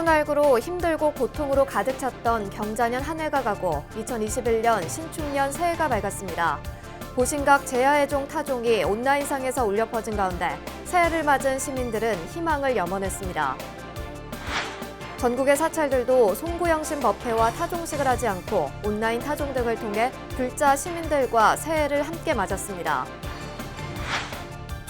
코로나19로 힘들고 고통으로 가득 찼던 경자년 한 해가 가고 2021년 신축년 새해가 밝았습니다. 보신각 제야의종 타종이 온라인상에서 울려 퍼진 가운데 새해를 맞은 시민들은 희망을 염원했습니다. 전국의 사찰들도 송구영신 법회와 타종식을 하지 않고 온라인 타종 등을 통해 글자 시민들과 새해를 함께 맞았습니다.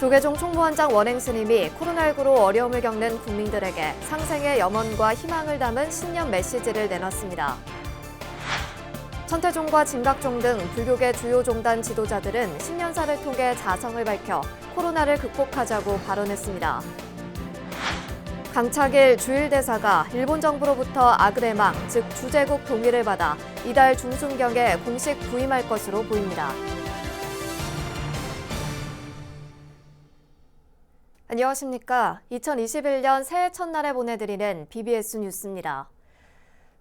조계종 총무원장 원행 스님이 코로나19로 어려움을 겪는 국민들에게 상생의 염원과 희망을 담은 신년 메시지를 내놨습니다. 천태종과 진각종 등 불교계 주요 종단 지도자들은 신년사를 통해 자성을 밝혀 코로나를 극복하자고 발언했습니다. 강차길 주일대사가 일본 정부로부터 아그레망, 즉 주제국 동의를 받아 이달 중순경에 공식 부임할 것으로 보입니다. 안녕하십니까. 2021년 새해 첫날에 보내드리는 BBS 뉴스입니다.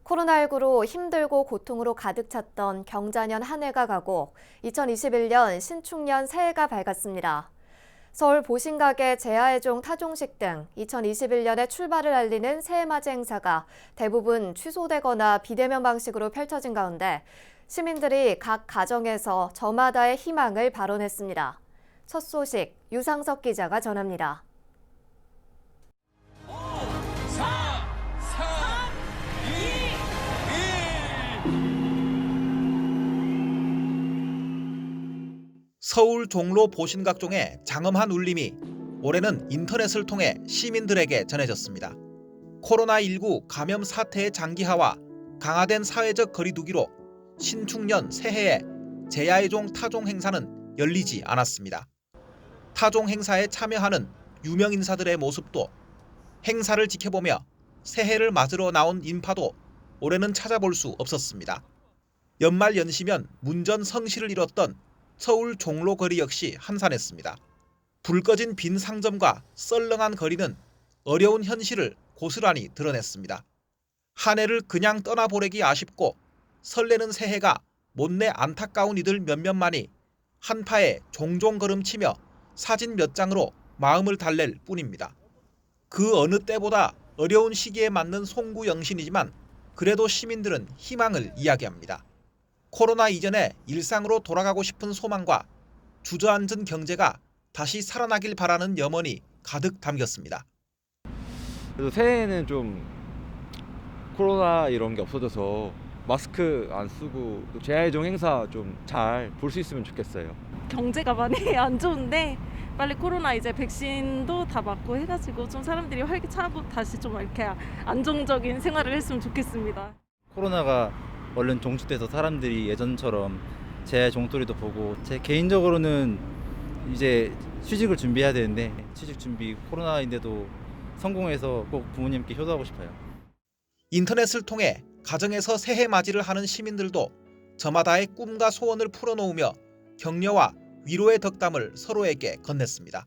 코로나19로 힘들고 고통으로 가득 찼던 경자년 한 해가 가고 2021년 신축년 새해가 밝았습니다. 서울 보신각의 제야의종 타종식 등 2021년의 출발을 알리는 새해맞이 행사가 대부분 취소되거나 비대면 방식으로 펼쳐진 가운데 시민들이 각 가정에서 저마다의 희망을 발언했습니다. 첫 소식 유상석 기자가 전합니다. 4, 3, 2, 1. 서울 종로 보신각종의 장엄한 울림이 올해는 인터넷을 통해 시민들에게 전해졌습니다. 코로나19 감염 사태의 장기화와 강화된 사회적 거리두기로 신축년 새해에 제야의 종 타종 행사는 열리지 않았습니다. 타종 행사에 참여하는 유명 인사들의 모습도 행사를 지켜보며 새해를 맞으러 나온 인파도 올해는 찾아볼 수 없었습니다. 연말 연시면 문전 성시를 이뤘던 서울 종로 거리 역시 한산했습니다. 불 꺼진 빈 상점과 썰렁한 거리는 어려운 현실을 고스란히 드러냈습니다. 한 해를 그냥 떠나보내기 아쉽고 설레는 새해가 못내 안타까운 이들 몇몇만이 한파에 종종 걸음치며 사진 몇 장으로 마음을 달랠 뿐입니다. 그 어느 때보다 어려운 시기에 맞는 송구 영신이지만 그래도 시민들은 희망을 이야기합니다. 코로나 이전에 일상으로 돌아가고 싶은 소망과 주저앉은 경제가 다시 살아나길 바라는 염원이 가득 담겼습니다. 그래도 새해에는 좀 코로나 이런 게 없어져서 마스크 안 쓰고 또 재해종 행사 좀 잘 볼 수 있으면 좋겠어요. 경제가 많이 안 좋은데 빨리 코로나 이제 백신도 다 맞고 해가지고 좀 사람들이 활기차고 다시 좀 이렇게 안정적인 생활을 했으면 좋겠습니다. 코로나가 얼른 종식돼서 사람들이 예전처럼 제 종소리도 보고 제 개인적으로는 이제 취직을 준비해야 되는데 취직 준비 코로나인데도 성공해서 꼭 부모님께 효도하고 싶어요. 인터넷을 통해 가정에서 새해 맞이를 하는 시민들도 저마다의 꿈과 소원을 풀어놓으며 격려와 위로의 덕담을 서로에게 건넸습니다.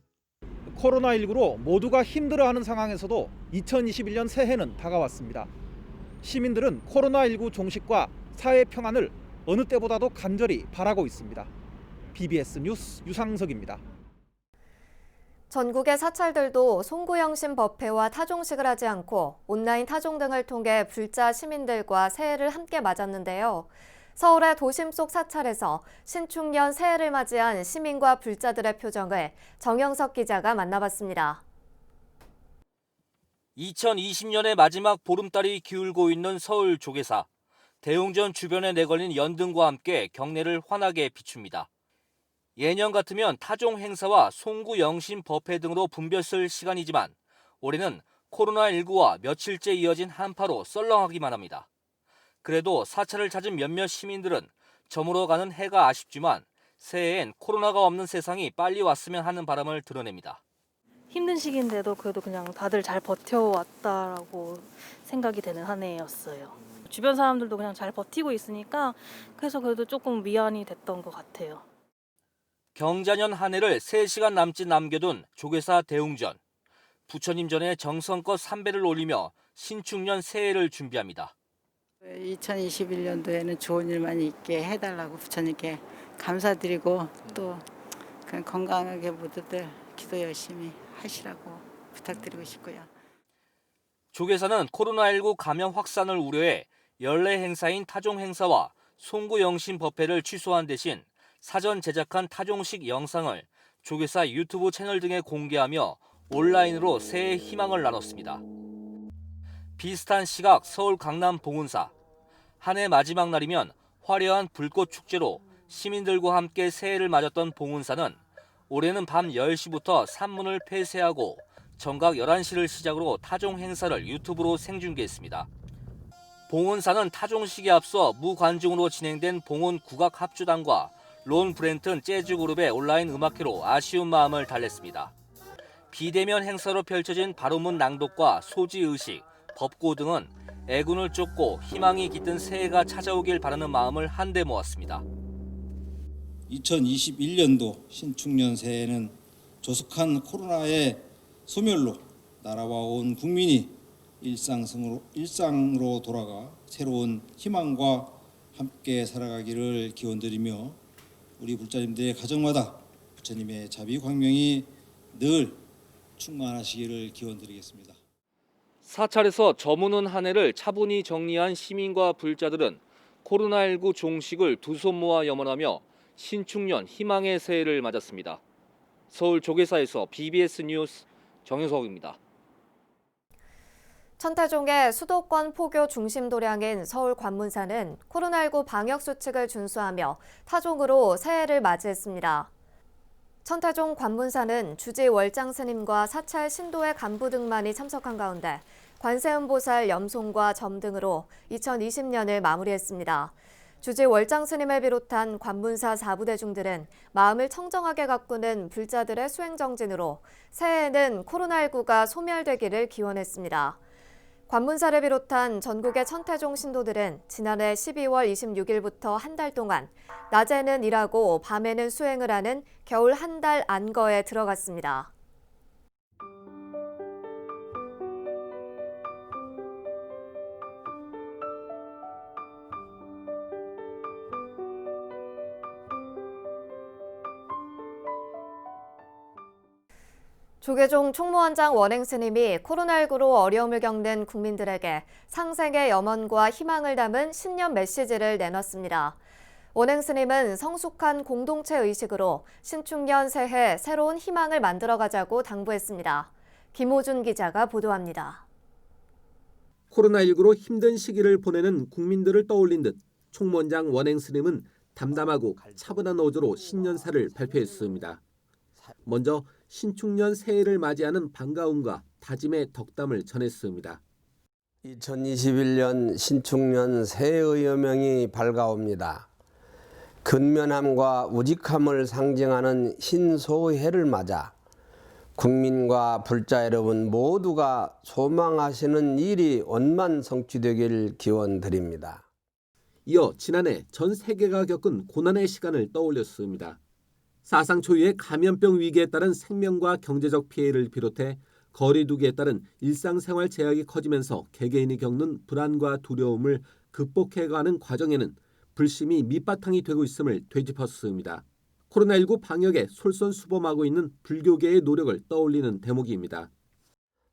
코로나19로 모두가 힘들어하는 상황에서도 2021년 새해는 다가왔습니다. 시민들은 코로나19 종식과 사회 평안을 어느 때보다도 간절히 바라고 있습니다. BBS 뉴스 유상석입니다. 전국의 사찰들도 송구영신 법회와 타종식을 하지 않고 온라인 타종 등을 통해 불자 시민들과 새해를 함께 맞았는데요. 서울의 도심 속 사찰에서 신축년 새해를 맞이한 시민과 불자들의 표정을 정영석 기자가 만나봤습니다. 2020년의 마지막 보름달이 기울고 있는 서울 조계사. 대웅전 주변에 내걸린 연등과 함께 경내를 환하게 비춥니다. 예년 같으면 타종 행사와 송구 영신 법회 등으로 붐볐을 시간이지만 올해는 코로나19와 며칠째 이어진 한파로 썰렁하기만 합니다. 그래도 사찰을 찾은 몇몇 시민들은 저물어 가는 해가 아쉽지만 새해엔 코로나가 없는 세상이 빨리 왔으면 하는 바람을 드러냅니다. 힘든 시기인데도 그래도 그냥 다들 잘 버텨왔다라고 생각이 되는 한 해였어요. 주변 사람들도 그냥 잘 버티고 있으니까 그래서 그래도 조금 위안이 됐던 것 같아요. 경자년 한 해를 3시간 남짓 남겨둔 조계사 대웅전. 부처님 전에 정성껏 삼배를 올리며 신축년 새해를 준비합니다. 2021년도에는 좋은 일만 있게 해달라고 부처님께 감사드리고 또 그냥 건강하게 모두들 기도 열심히 하시라고 부탁드리고 싶고요. 조계사는 코로나19 감염 확산을 우려해 연례 행사인 타종 행사와 송구 영신 법회를 취소한 대신 사전 제작한 타종식 영상을 조계사 유튜브 채널 등에 공개하며 온라인으로 새해 희망을 나눴습니다. 비슷한 시각 서울 강남 봉은사 한 해 마지막 날이면 화려한 불꽃 축제로 시민들과 함께 새해를 맞았던 봉은사는 올해는 밤 10시부터 산문을 폐쇄하고 정각 11시를 시작으로 타종 행사를 유튜브로 생중계했습니다. 봉은사는 타종식에 앞서 무관중으로 진행된 봉은 국악 합주단과 론 브렌튼 재즈 그룹의 온라인 음악회로 아쉬운 마음을 달랬습니다. 비대면 행사로 펼쳐진 바로문 낭독과 소지 의식, 법고 등은 애군을 쫓고 희망이 깃든 새해가 찾아오길 바라는 마음을 한데 모았습니다. 2021년도 신축년 새해는 조속한 코로나의 소멸로 나라와 온 국민이 일상으로, 일상으로 돌아가 새로운 희망과 함께 살아가기를 기원드리며 우리 불자님들의 가정마다 부처님의 자비 광명이 늘 충만하시기를 기원드리겠습니다. 사찰에서 저무는 한 해를 차분히 정리한 시민과 불자들은 코로나19 종식을 두 손 모아 염원하며 신축년 희망의 새해를 맞았습니다. 서울 조계사에서 BBS 뉴스 정효석입니다. 천태종의 수도권 포교 중심 도량인 서울 관문사는 코로나19 방역 수칙을 준수하며 타종으로 새해를 맞이했습니다. 천태종 관문사는 주지 월장 스님과 사찰 신도의 간부 등만이 참석한 가운데 관세음보살 염송과 점 등으로 2020년을 마무리했습니다. 주지 월장 스님을 비롯한 관문사 사부대중들은 마음을 청정하게 가꾸는 불자들의 수행정진으로 새해에는 코로나19가 소멸되기를 기원했습니다. 관문사를 비롯한 전국의 천태종 신도들은 지난해 12월 26일부터 한 달 동안 낮에는 일하고 밤에는 수행을 하는 겨울 한 달 안거에 들어갔습니다. 조계종 총무원장 원행 스님이 코로나19로 어려움을 겪는 국민들에게 상생의 염원과 희망을 담은 신년 메시지를 내놨습니다. 원행 스님은 성숙한 공동체 의식으로 신축년 새해 새로운 희망을 만들어가자고 당부했습니다. 김호준 기자가 보도합니다. 코로나19로 힘든 시기를 보내는 국민들을 떠올린 듯 총무원장 원행 스님은 담담하고 차분한 어조로 신년사를 발표했습니다. 먼저 신축년 새해를 맞이하는 반가움과 다짐의 덕담을 전했습니다. 2021년 신축년 새해의 여명이 밝아옵니다. 근면함과 우직함을 상징하는 신소해를 맞아 국민과 불자 여러분 모두가 소망하시는 일이 원만 성취되길 기원드립니다. 이어 지난해 전 세계가 겪은 고난의 시간을 떠올렸습니다. 사상 초유의 감염병 위기에 따른 생명과 경제적 피해를 비롯해 거리두기에 따른 일상생활 제약이 커지면서 개개인이 겪는 불안과 두려움을 극복해가는 과정에는 불심이 밑바탕이 되고 있음을 되짚었습니다. 코로나19 방역에 솔선수범하고 있는 불교계의 노력을 떠올리는 대목입니다.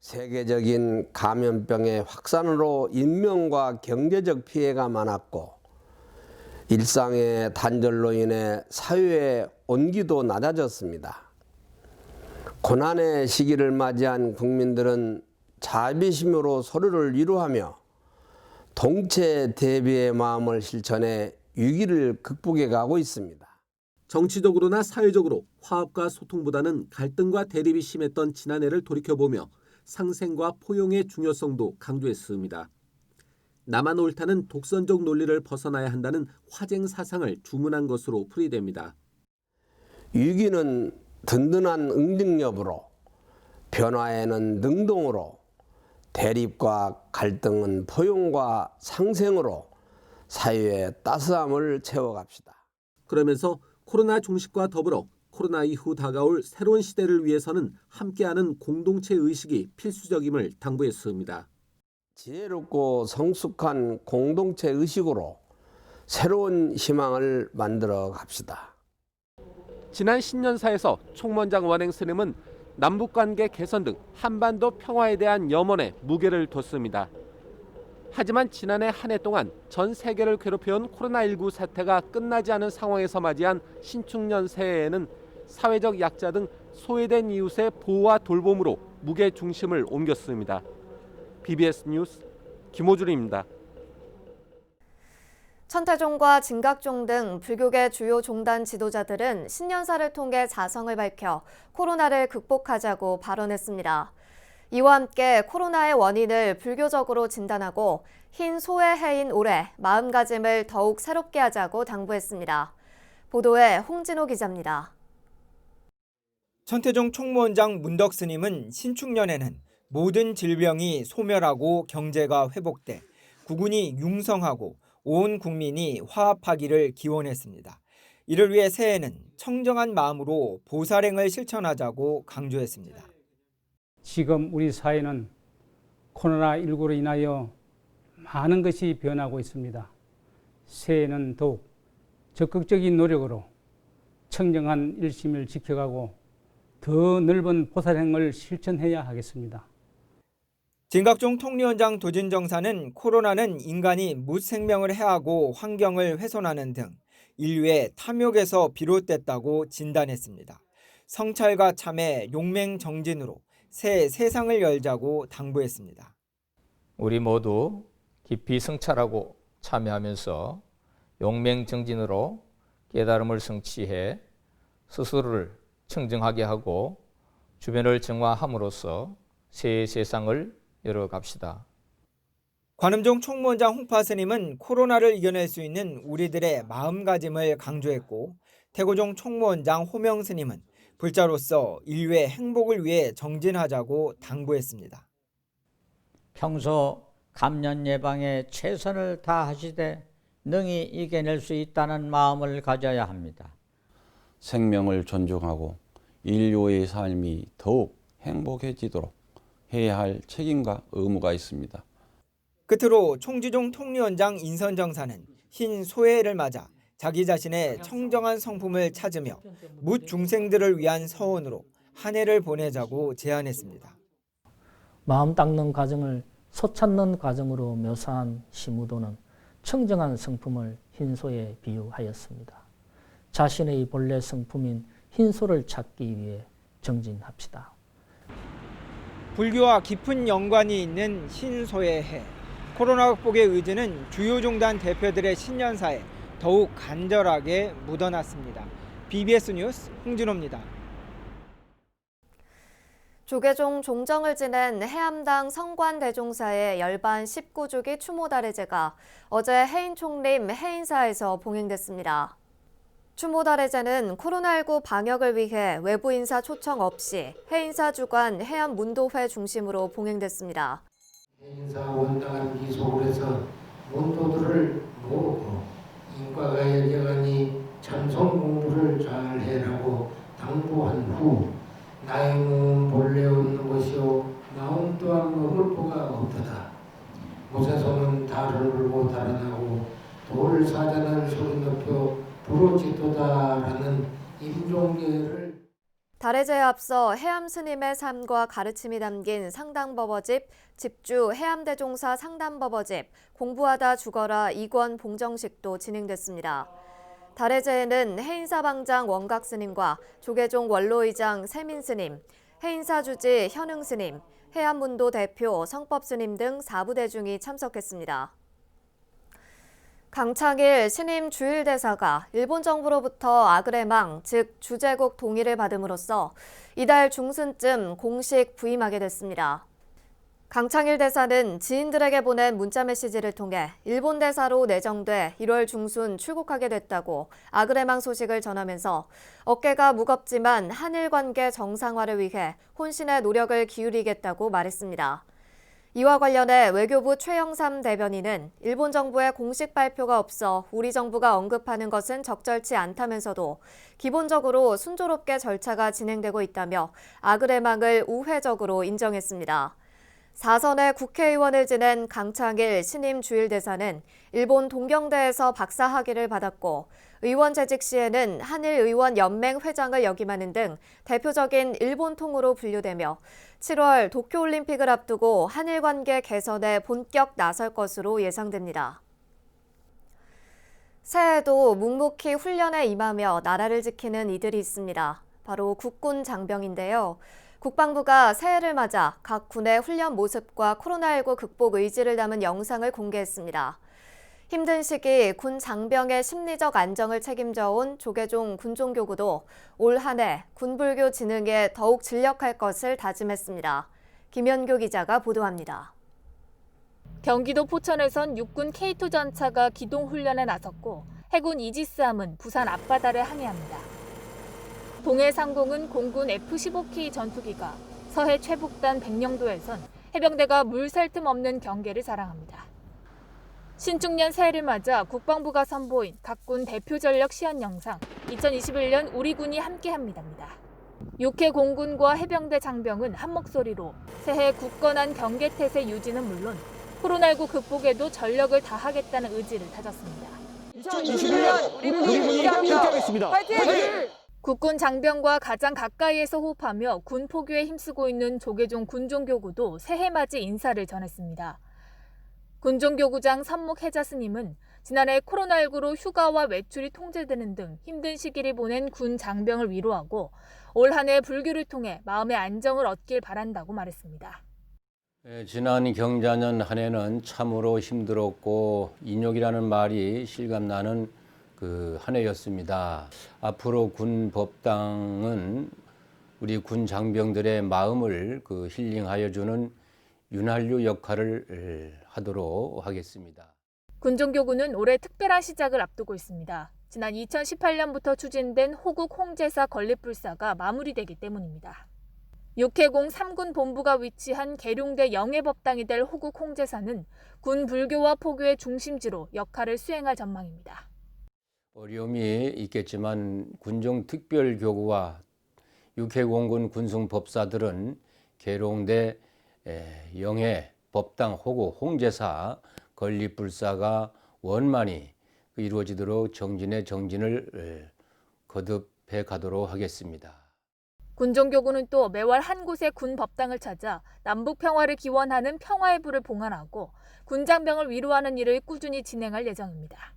세계적인 감염병의 확산으로 인명과 경제적 피해가 많았고 일상의 단절로 인해 사회의 온기도 낮아졌습니다. 고난의 시기를 맞이한 국민들은 자비심으로 서로를 위로하며 동체 대비의 마음을 실천해 위기를 극복해 가고 있습니다. 정치적으로나 사회적으로 화합과 소통보다는 갈등과 대립이 심했던 지난해를 돌이켜보며 상생과 포용의 중요성도 강조했습니다. 나만 옳다는 독선적 논리를 벗어나야 한다는 화쟁 사상을 주문한 것으로 풀이됩니다. 위기는 든든한 응징력으로 변화에는 능동으로 대립과 갈등은 포용과 상생으로 사회의 따스함을 채워갑시다. 그러면서 코로나 종식과 더불어 코로나 이후 다가올 새로운 시대를 위해서는 함께하는 공동체 의식이 필수적임을 당부했습니다. 지혜롭고 성숙한 공동체 의식으로 새로운 희망을 만들어 갑시다. 지난 신년사에서 총무원장 원행 스님은 남북관계 개선 등 한반도 평화에 대한 염원에 무게를 뒀습니다. 하지만 지난해 한 해 동안 전 세계를 괴롭혀온 코로나19 사태가 끝나지 않은 상황에서 맞이한 신축년 새해에는 사회적 약자 등 소외된 이웃의 보호와 돌봄으로 무게 중심을 옮겼습니다. BBS 뉴스 김호준입니다. 천태종과 진각종 등 불교계 주요 종단 지도자들은 신년사를 통해 자성을 밝혀 코로나를 극복하자고 발언했습니다. 이와 함께 코로나의 원인을 불교적으로 진단하고 흰 소의 해인 올해 마음가짐을 더욱 새롭게 하자고 당부했습니다. 보도에 홍진호 기자입니다. 천태종 총무원장 문덕 스님은 신축년에는 모든 질병이 소멸하고 경제가 회복돼 국군이 융성하고 온 국민이 화합하기를 기원했습니다. 이를 위해 새해에는 청정한 마음으로 보살행을 실천하자고 강조했습니다. 지금 우리 사회는 코로나19로 인하여 많은 것이 변하고 있습니다. 새해에는 더욱 적극적인 노력으로 청정한 일심을 지켜가고 더 넓은 보살행을 실천해야 하겠습니다. 진각종 통리원장 도진정사는 코로나는 인간이 무생명을 해하고 환경을 훼손하는 등 인류의 탐욕에서 비롯됐다고 진단했습니다. 성찰과 참회, 용맹 정진으로 새 세상을 열자고 당부했습니다. 우리 모두 깊이 성찰하고 참여하면서 용맹 정진으로 깨달음을 성취해 스스로를 청정하게 하고 주변을 정화함으로써 새 세상을 열어갑시다. 관음종 총무원장 홍파 스님은 코로나를 이겨낼 수 있는 우리들의 마음가짐을 강조했고 태고종 총무원장 호명 스님은 불자로서 인류의 행복을 위해 정진하자고 당부했습니다. 평소 감염 예방에 최선을 다하시되 능히 이겨낼 수 있다는 마음을 가져야 합니다. 생명을 존중하고 인류의 삶이 더욱 행복해지도록 해야 할 책임과 의무가 있습니다. 끝으로 총지종 통리원장 인선정사는 흰 소해를 맞아 자기 자신의 청정한 성품을 찾으며 묻 중생들을 위한 서원으로 한 해를 보내자고 제안했습니다. 마음 닦는 과정을 소 찾는 과정으로 묘사한 시무도는 청정한 성품을 흰소에 비유하였습니다. 자신의 본래 성품인 흰소를 찾기 위해 정진합시다. 불교와 깊은 연관이 있는 신소의 해. 코로나 극복의 의지는 주요 종단 대표들의 신년사에 더욱 간절하게 묻어났습니다. BBS 뉴스 홍진호입니다. 조계종 종정을 지낸 해암당 성관대종사의 열반 19주기 추모다래제가 어제 해인 총림 해인사에서 봉행됐습니다. 추모다래제는 코로나19 방역을 위해 외부 인사 초청 없이 해인사 주관 해암문도회 중심으로 봉행됐습니다. 인사 원당한 해서 문도들을 모으고 인과가 열려가니 참선 공부를 잘 해라고 당부한 후 나의 몸은 본래 없는 것이요 마음 또한 먹을 거가 없도다. 무쇠손은 달을 불고 달아나고 돌 사자는 소리 높여 부러지도다라는 임종계를 다래제에 앞서 해암 스님의 삶과 가르침이 담긴 상당법어집, 집주 해암대종사 상담법어집, 공부하다 죽어라 이권 봉정식도 진행됐습니다. 다래제에는 해인사 방장 원각 스님과 조계종 원로의장 세민 스님, 해인사 주지 현흥 스님, 해암문도 대표 성법 스님 등 4부 대중이 참석했습니다. 강창일 신임 주일대사가 일본 정부로부터 아그레망, 즉 주제국 동의를 받음으로써 이달 중순쯤 공식 부임하게 됐습니다. 강창일 대사는 지인들에게 보낸 문자 메시지를 통해 일본 대사로 내정돼 1월 중순 출국하게 됐다고 아그레망 소식을 전하면서 어깨가 무겁지만 한일 관계 정상화를 위해 혼신의 노력을 기울이겠다고 말했습니다. 이와 관련해 외교부 최영삼 대변인은 일본 정부의 공식 발표가 없어 우리 정부가 언급하는 것은 적절치 않다면서도 기본적으로 순조롭게 절차가 진행되고 있다며 아그레망을 우회적으로 인정했습니다. 사선의 국회의원을 지낸 강창일 신임 주일대사는 일본 동경대에서 박사 학위를 받았고 의원 재직 시에는 한일 의원 연맹 회장을 역임하는 등 대표적인 일본 통으로 분류되며 7월 도쿄 올림픽을 앞두고 한일 관계 개선에 본격 나설 것으로 예상됩니다. 새해에도 묵묵히 훈련에 임하며 나라를 지키는 이들이 있습니다. 바로 국군 장병인데요. 국방부가 새해를 맞아 각 군의 훈련 모습과 코로나19 극복 의지를 담은 영상을 공개했습니다. 힘든 시기 군 장병의 심리적 안정을 책임져 온 조계종 군종교구도 올 한 해 군불교 진흥에 더욱 진력할 것을 다짐했습니다. 김현교 기자가 보도합니다. 경기도 포천에선 육군 K2 전차가 기동 훈련에 나섰고 해군 이지스함은 부산 앞바다를 항해합니다. 동해 상공은 공군 F-15K 전투기가 서해 최북단 백령도에선 해병대가 물셀틈 없는 경계를 자랑합니다. 신축년 새해를 맞아 국방부가 선보인 각군 대표 전력 시연 영상 2021년 우리 군이 함께합니다입니다. 육해 공군과 해병대 장병은 한 목소리로 새해 굳건한 경계 태세 유지는 물론 코로나19 극복에도 전력을 다하겠다는 의지를 다졌습니다. 2021년 우리 군이 함께하겠습니다. 파이팅! 국군 장병과 가장 가까이에서 호흡하며 군 포교에 힘쓰고 있는 조계종 군종교구도 새해 맞이 인사를 전했습니다. 군종교구장 선목 해자 스님은 지난해 코로나19로 휴가와 외출이 통제되는 등 힘든 시기를 보낸 군 장병을 위로하고 올 한 해 불교를 통해 마음의 안정을 얻길 바란다고 말했습니다. 예, 지난 경자년 한 해는 참으로 힘들었고 인욕이라는 말이 실감나는 그 한 해였습니다. 앞으로 군 법당은 우리 군 장병들의 마음을 그 힐링하여 주는 윤활유 역할을 하도록 하겠습니다. 군종교구는 올해 특별한 시작을 앞두고 있습니다. 지난 2018년부터 추진된 호국 홍제사 건립불사가 마무리되기 때문입니다. 육해공 3군 본부가 위치한 계룡대 영해법당이 될 호국 홍제사는 군 불교와 포교의 중심지로 역할을 수행할 전망입니다. 어려움이 있겠지만 군종 특별교구와 육해공군 군승법사들은 계룡대 영해 법당 호구 홍제사 건립불사가 원만히 이루어지도록 정진의 정진을 거듭해 가도록 하겠습니다. 군종교구는 또 매월 한 곳의 군 법당을 찾아 남북 평화를 기원하는 평화의 불을 봉헌하고 군장병을 위로하는 일을 꾸준히 진행할 예정입니다.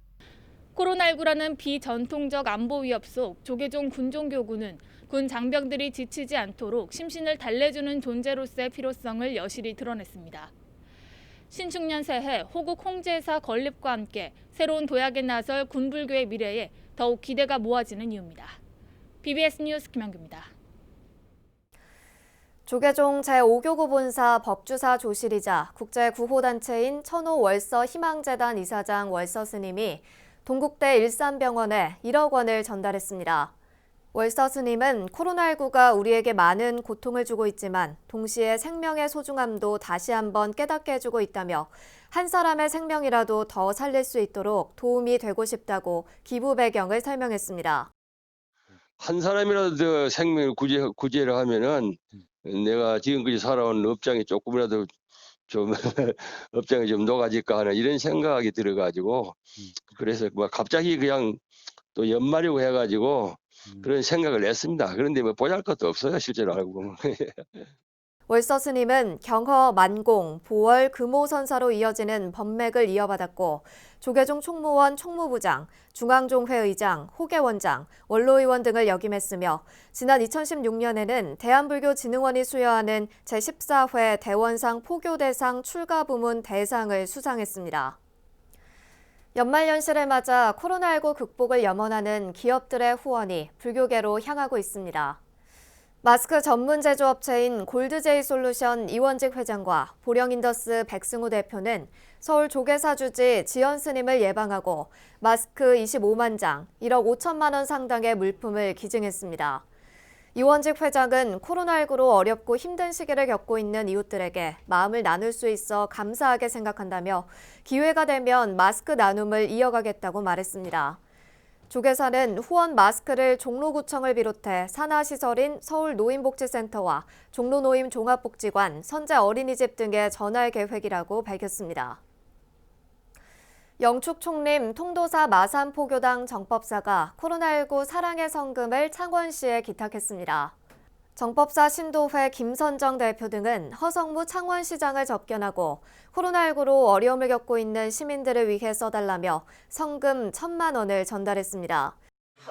코로나19라는 비전통적 안보 위협 속 조계종 군종교구는 군 장병들이 지치지 않도록 심신을 달래주는 존재로서의 필요성을 여실히 드러냈습니다. 신축년 새해 호국 홍제사 건립과 함께 새로운 도약에 나설 군불교의 미래에 더욱 기대가 모아지는 이유입니다. BBS 뉴스 김현규입니다. 조계종 제5교구 본사 법주사 조실이자 국제 구호단체인 천호 월서 희망재단 이사장 월서 스님이 동국대 일산병원에 1억 원을 전달했습니다. 월서 스님은 코로나19가 우리에게 많은 고통을 주고 있지만 동시에 생명의 소중함도 다시 한번 깨닫게 해주고 있다며 한 사람의 생명이라도 더 살릴 수 있도록 도움이 되고 싶다고 기부 배경을 설명했습니다. 한 사람이라도 생명을 구제, 구제를 하면은 내가 지금까지 살아온 업장이 조금이라도 좀 업장이 좀 녹아질까 하는 이런 생각이 들어가지고 그래서 뭐 갑자기 그냥 또 연말이고 해가지고 그런 생각을 냈습니다. 그런데 뭐 보잘 것도 없어요 실제로 알고 보면. 월서 스님은 경허, 만공, 보월, 금호 선사로 이어지는 법맥을 이어받았고 조계종 총무원 총무부장, 중앙종회 의장, 호계 원장, 원로의원 등을 역임했으며 지난 2016년에는 대한불교진흥원이 수여하는 제14회 대원상 포교대상 출가 부문 대상을 수상했습니다. 연말연시를 맞아 코로나19 극복을 염원하는 기업들의 후원이 불교계로 향하고 있습니다. 마스크 전문 제조업체인 골드제이 솔루션 이원직 회장과 보령인더스 백승우 대표는 서울 조계사 주지 지연 스님을 예방하고 마스크 25만 장, 1억 5천만 원 상당의 물품을 기증했습니다. 이원직 회장은 코로나19로 어렵고 힘든 시기를 겪고 있는 이웃들에게 마음을 나눌 수 있어 감사하게 생각한다며 기회가 되면 마스크 나눔을 이어가겠다고 말했습니다. 조계사는 후원 마스크를 종로구청을 비롯해 산하시설인 서울노인복지센터와 종로노임 종합복지관, 선재 어린이집 등에 전할 계획이라고 밝혔습니다. 영축 총림 통도사 마산포교당 정법사가 코로나19 사랑의 성금을 창원시에 기탁했습니다. 정법사 신도회 김선정 대표 등은 허성무 창원시장을 접견하고 코로나19로 어려움을 겪고 있는 시민들을 위해 써달라며 성금 천만 원을 전달했습니다.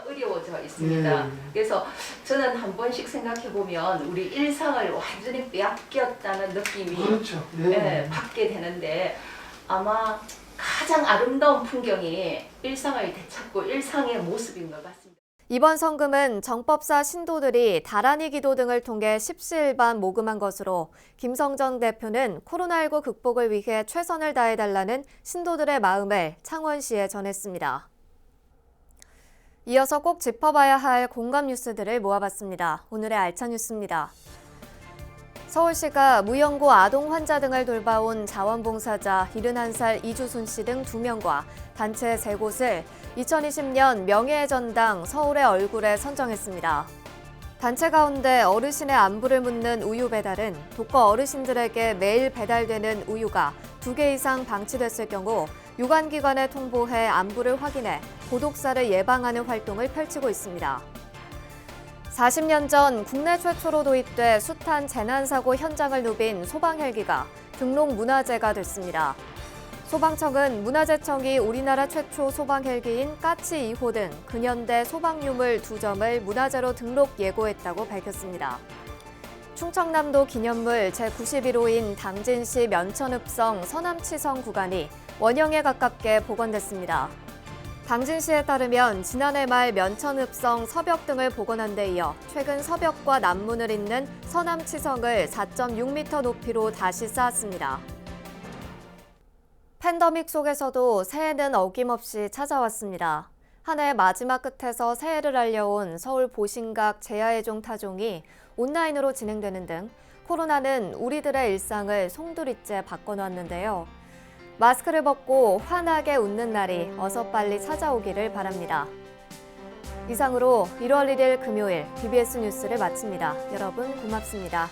어려워져 있습니다. 네. 그래서 저는 한 번씩 생각해 보면 우리 일상을 완전히 빼앗겼다는 느낌이 그렇죠. 네. 예, 받게 되는데 아마 가장 아름다운 풍경이 일상을 되찾고 일상의 모습인 것 같습니다. 이번 성금은 정법사 신도들이 다란이 기도 등을 통해 십시일반 모금한 것으로 김성정 대표는 코로나19 극복을 위해 최선을 다해달라는 신도들의 마음을 창원시에 전했습니다. 이어서 꼭 짚어봐야 할 공감 뉴스들을 모아봤습니다. 오늘의 알찬 뉴스입니다. 서울시가 무연고 아동 환자 등을 돌봐온 자원봉사자 71살 이주순 씨 등 2명과 단체 3곳을 2020년 명예의 전당 서울의 얼굴에 선정했습니다. 단체 가운데 어르신의 안부를 묻는 우유 배달은 독거 어르신들에게 매일 배달되는 우유가 2개 이상 방치됐을 경우 유관기관에 통보해 안부를 확인해 고독사를 예방하는 활동을 펼치고 있습니다. 40년 전 국내 최초로 도입돼 숱한 재난사고 현장을 누빈 소방헬기가 등록 문화재가 됐습니다. 소방청은 문화재청이 우리나라 최초 소방헬기인 까치 2호 등 근현대 소방유물 2점을 문화재로 등록 예고했다고 밝혔습니다. 충청남도 기념물 제91호인 당진시 면천읍성 서남치성 구간이 원형에 가깝게 복원됐습니다. 당진시에 따르면 지난해 말 면천읍성 서벽 등을 복원한 데 이어 최근 서벽과 남문을 잇는 서남치성을 4.6m 높이로 다시 쌓았습니다. 팬더믹 속에서도 새해는 어김없이 찾아왔습니다. 한 해 마지막 끝에서 새해를 알려온 서울 보신각 제야의종 타종이 온라인으로 진행되는 등 코로나는 우리들의 일상을 송두리째 바꿔놨는데요. 마스크를 벗고 환하게 웃는 날이 어서 빨리 찾아오기를 바랍니다. 이상으로 1월 1일 금요일 BBS 뉴스를 마칩니다. 여러분 고맙습니다.